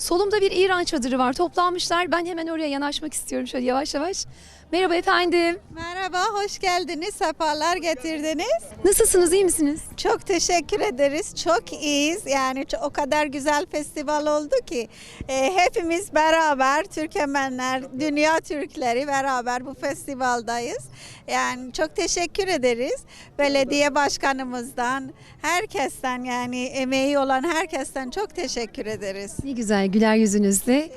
Solumda bir İran çadırı var. Toplanmışlar. Ben hemen oraya yanaşmak istiyorum şöyle yavaş yavaş. Merhaba efendim. Merhaba, hoş geldiniz, sefalar getirdiniz. Nasılsınız, iyi misiniz? Çok teşekkür ederiz, çok iyiyiz. Yani o kadar güzel festival oldu ki e, hepimiz beraber Türkmenler, dünya Türkleri beraber bu festivaldayız. Yani çok teşekkür ederiz. Belediye başkanımızdan, herkesten yani emeği olan herkesten çok teşekkür ederiz. Ne güzel güler yüzünüzde.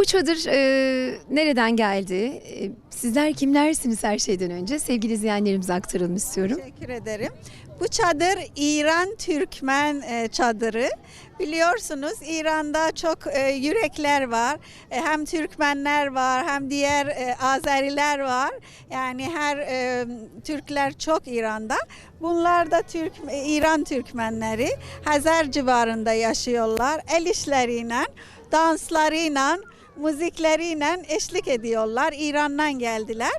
Bu çadır e, nereden geldi? E, sizler kimlersiniz her şeyden önce? Sevgili izleyenlerimize aktaralım istiyorum. Teşekkür ederim. Bu çadır İran Türkmen e, çadırı. Biliyorsunuz İran'da çok e, yürekler var. E, hem Türkmenler var hem diğer e, Azeriler var. Yani her e, Türkler çok İran'da. Bunlar da Türk e, İran Türkmenleri. Hazar civarında yaşıyorlar. El işleriyle, danslarıyla, müzikleriyle eşlik ediyorlar. İran'dan geldiler.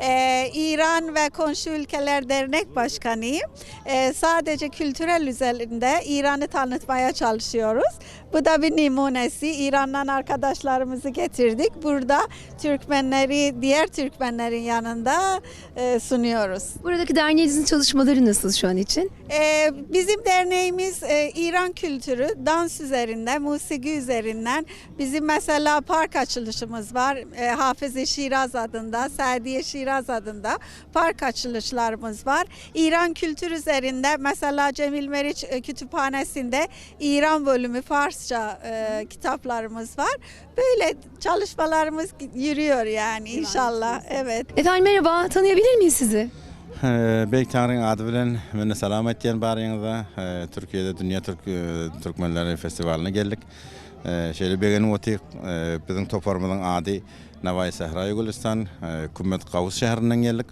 Ee, İran ve Komşu Ülkeler Dernek Başkanıyım. Ee, sadece kültürel üzerinde İran'ı tanıtmaya çalışıyoruz. Bu da bir numunesi. İran'dan arkadaşlarımızı getirdik. Burada Türkmenleri, diğer Türkmenlerin yanında e, sunuyoruz. Buradaki derneğinizin çalışmaları nasıl şu an için? Ee, bizim derneğimiz e, İran kültürü, dans üzerinden, musiki üzerinden. Bizim mesela park açılışımız var. E, Hafız-ı Şiraz adında, Sadiye Şiraz adında park açılışlarımız var. İran kültür üzerinde mesela Cemil Meriç e, Kütüphanesi'nde İran bölümü Farsça e, kitaplarımız var. Böyle çalışmalarımız yürüyor yani inşallah. Evet. Efendim merhaba, tanıyabilir miyiz sizi? Beyk Tanrı'nın adı bilen meni salam etken barýyňyzda e, Türkiýede Dünya Türk e, Türkmenleri Festivalyna geldik. E, Şeýle begeni otyk biziň toparmyzyň ady Navai Sahra Gulistan, e, Kummet Gawus şäherinden geldik.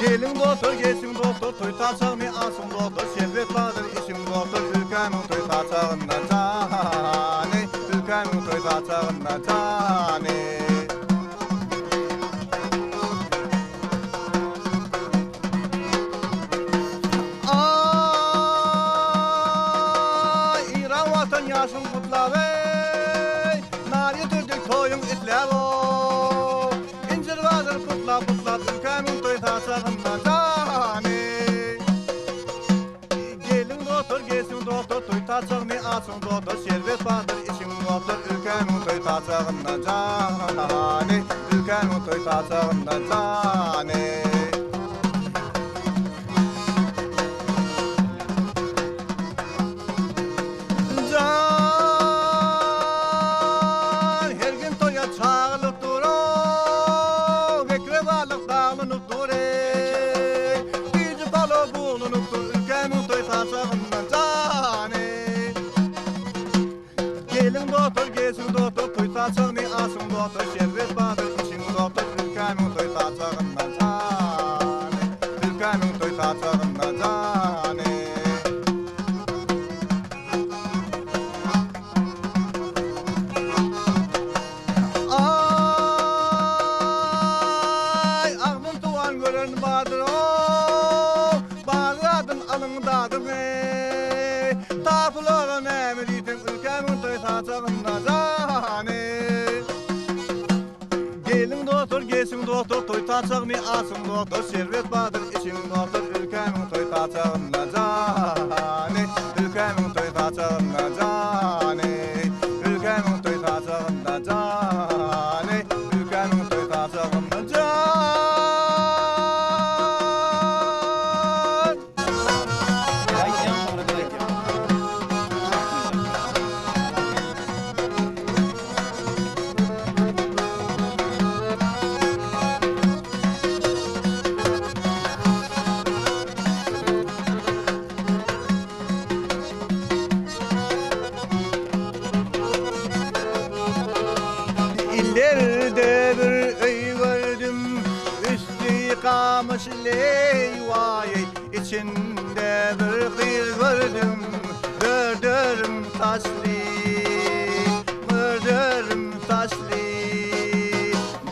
Gelin doktor, gelsin doktor, toy taçağını alsın doktor, şerbet vardır işim doktor, ülkemin toy taçağından can ey. Ülkemin toy taçağından can alsın doktor Şerbet vardır işin doktor Ülkemin toy taşağından cani Ülkemin toy taşağından cani Elin dotu, gezin dotu, kuyta çağni asın dotu, şerret batır, işin dotu, Türkanın toyta çağından cani, Türkanın toyta çağından cani. Ay, aklım tuğan gören vardır, o, oh, bağladın alın dadır, ey, saçağında zani Gelin doktor gelsin doktor toy taçağını alsın doktor Şerbet vardır. İçin doktor ülkemin toy taçağında zani Ülkemin toy taçağında zani leyvayı içinde bir kıyır gördüm. Dördürüm taşlı Mırdırım taşlı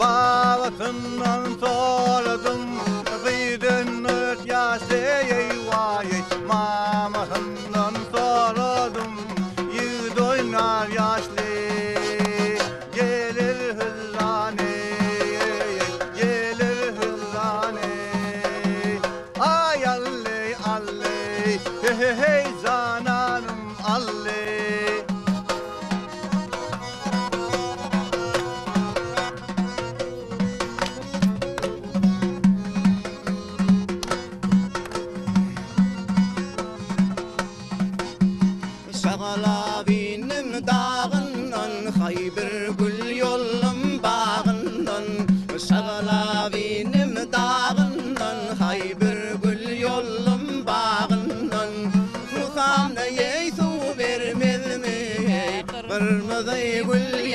Bağlatından sordum Hey hey hey zananım alley Şagala benim dağından Haybir gül yolum bağından Şagala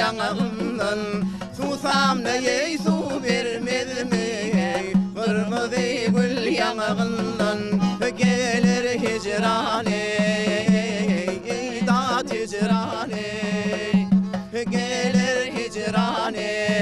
gül yanağından Susam da yey su vermez mi? Kırmızı gül yanağından. Gelir hicrane da hicrane. Gelir hicrane. Vay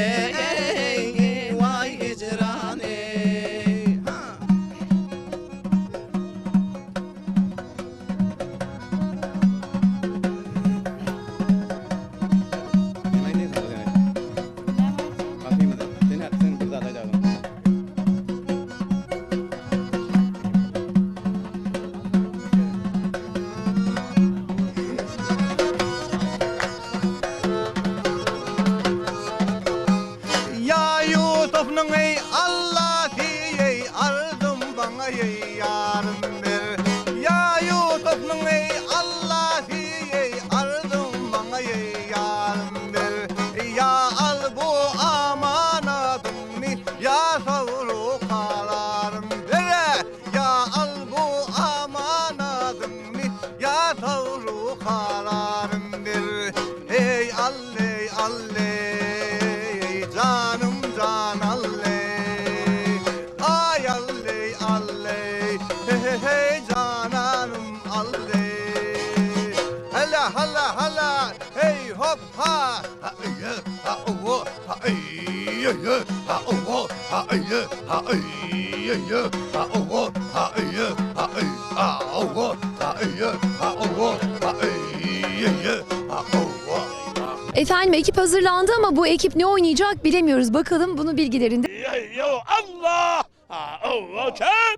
Efendim ekip hazırlandı ama bu ekip ne oynayacak bilemiyoruz. Bakalım bunu bilgilerinde. yo Allah ha o okey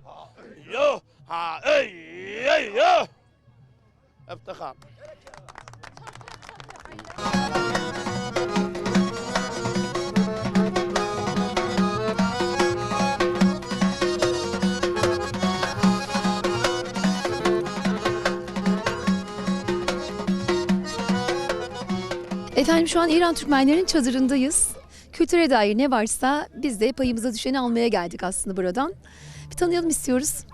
yo ha ey ey yo افتخار Efendim şu an İran Türkmenlerin çadırındayız. Kültüre dair ne varsa biz de payımıza düşeni almaya geldik aslında buradan. Bir tanıyalım istiyoruz.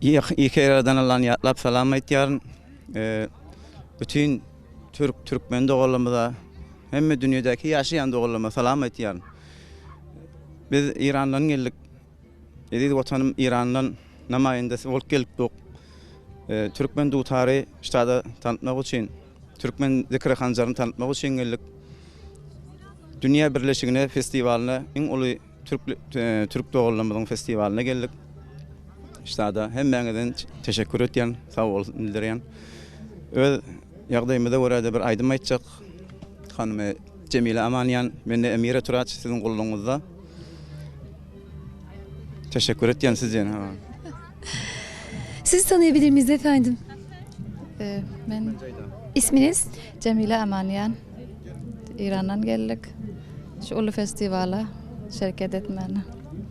İlk, yerden alan yatlap selam etyarın. Ee, bütün Türk Türkmen doğulumda hem dünyadaki yaşayan doğuluma selam etyarın. Biz İran'dan geldik. Dedi vatanım İran'dan namayendesi olup geldik. Ee, Türkmen dutarı ştada tanıtmak için Türkmen zikri hancarını tanıtmak için geldik. Dünya Birleşigine festivaline en ulu Türk e, Türk doğulumuzun festivaline geldik. Ştada hemmeňizden teşekkür etýän, sag bolsun bildirýän. Öz ýagdaýymyza görä de bir aýdym aýtjak. Hanymy Cemile Amanyan, mende Emire Turaç sizin goluňyzda. Teşekkür etýän sizden. Ha. Sizi tanıyabilir miyiz efendim? Ee, Ben İsminiz? Cemile Amanyan. İran'dan geldik. Şu ulu festivala şirket etmeni.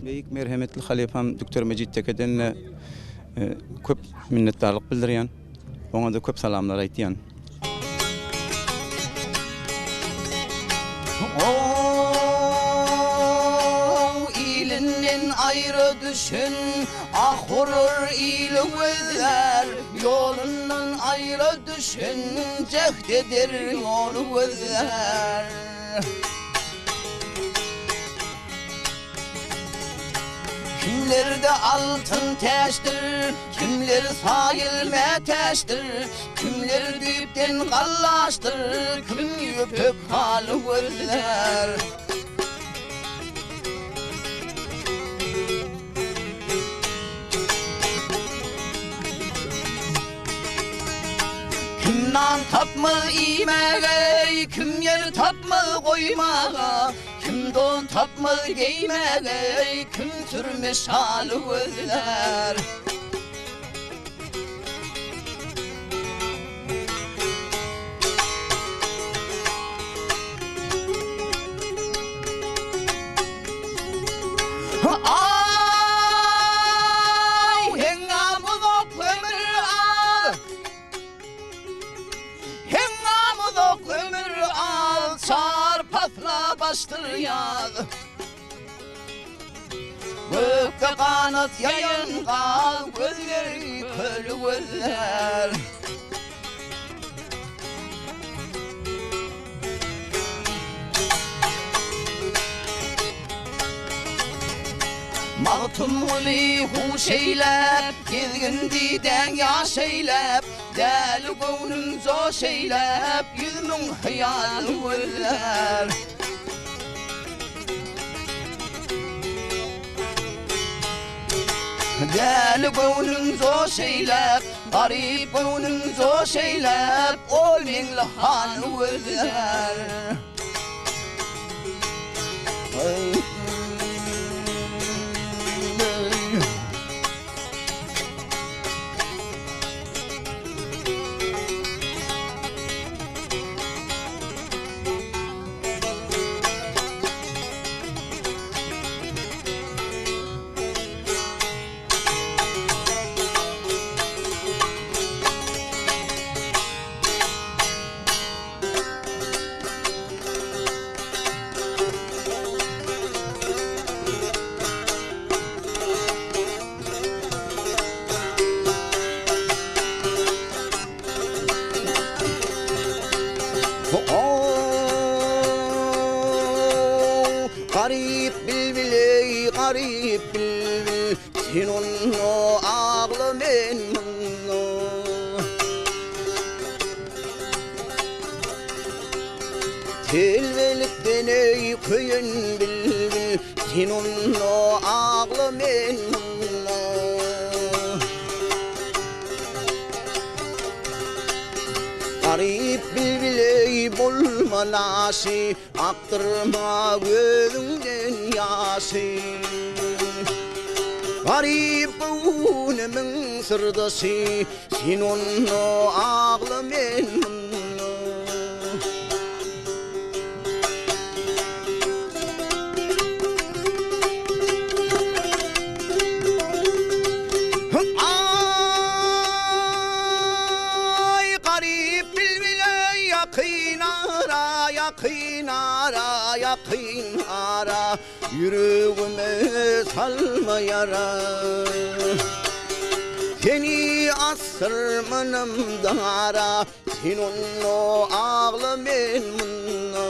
Beýik merhemetli halifam Dr. Mejit Tekedenle e, köp minnetdarlyk bildirýän. Oňa da köp salamlar ilinden ayrı düşün Ah vurur ili gözler Yolundan ayrı düşünecek dedir yolu gözler Kimlerde altın teştir, kimler sayılma teştir, kimler dipten kallaştır, kim yüpük halı gözler. Kim nan tapma iymege, kim yer tapma koymaga, kim don tapma giymege, kim türmüş halı gözler. Mahtumuli huş eylep Gizgin diden yaş eylep Deli gönlün zoş eylep Yüzümün hayal gözler Deli gönlün zoş eylep Garip gönlün zoş eylep Ol hal gözler onu ağlı men bunu Telvelikten ey köyün bilbil onu ağlı men bunu Garip bilbiley bulma nasi Aktırma gözünden yası Garip gönlümün sırdası Sen onu men ara yakın ara Yüreğime salma yara. Seni asırmanım dara Sen onu ağla ben bunu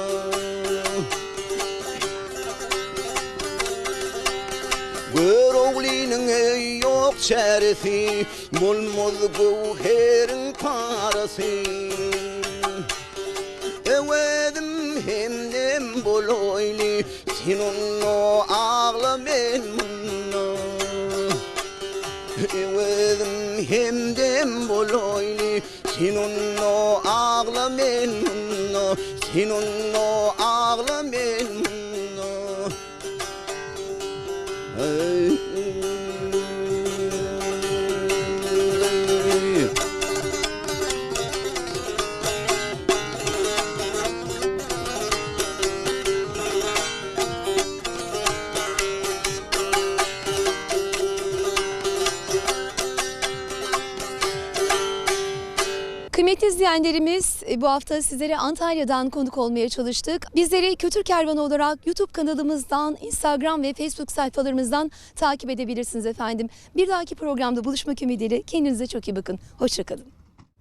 Gör oğlinin yok şerifi Bulmaz gevherin parası. Evedim hemdem boloyli Sen onu ağla ben bunu Evedim hemdem boloyli Sen onu ağla ben izleyenlerimiz e, bu hafta sizlere Antalya'dan konuk olmaya çalıştık. Bizleri Kültür Kervanı olarak YouTube kanalımızdan, Instagram ve Facebook sayfalarımızdan takip edebilirsiniz efendim. Bir dahaki programda buluşmak ümidiyle kendinize çok iyi bakın. Hoşçakalın.